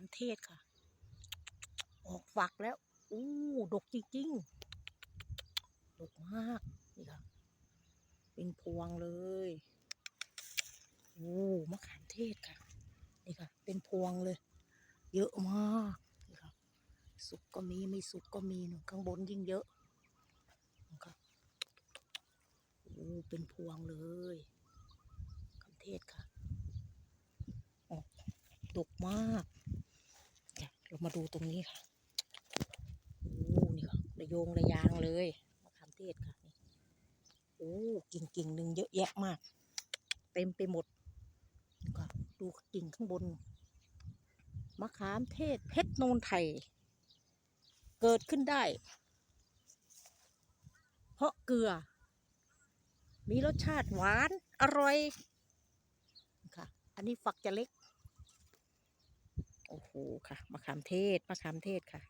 ามเทศค่ะ ออกฝักแล้ว อู้ดกจริงๆ ดกมาก นี่ค่ะ เป็นพวงเลยโอ้มะขามเทศค่ะ นี่ค่ะ เป็นพวงเลย เยอะมากนี่ค่ะ สุกก็มี ไม่สุกก็มีหนูข้างบนยิ่งเยอะนะคะโอ้เป็นพวงเลยมะขามเทศค่ะออกดกมาก มาดูตรงนี้ค่ะโอ้นี่ค่ะระโยงระยางเลยมะขามเทศค่ะโอ้กิ่งกิ่งหนึ่งเยอะแยะมาก เต็มไปหมดนี่ค่ะดูกิ่งข้างบนมะขามเทศเพชรโนนไทย เกิดขึ้นได้ เพราะเกลือ มีรสชาติหวานอร่อยค่ะ อันนี้ฝักจะเล็ก โอ้โหค่ะมะขามเทศมะขามเทศค่ะ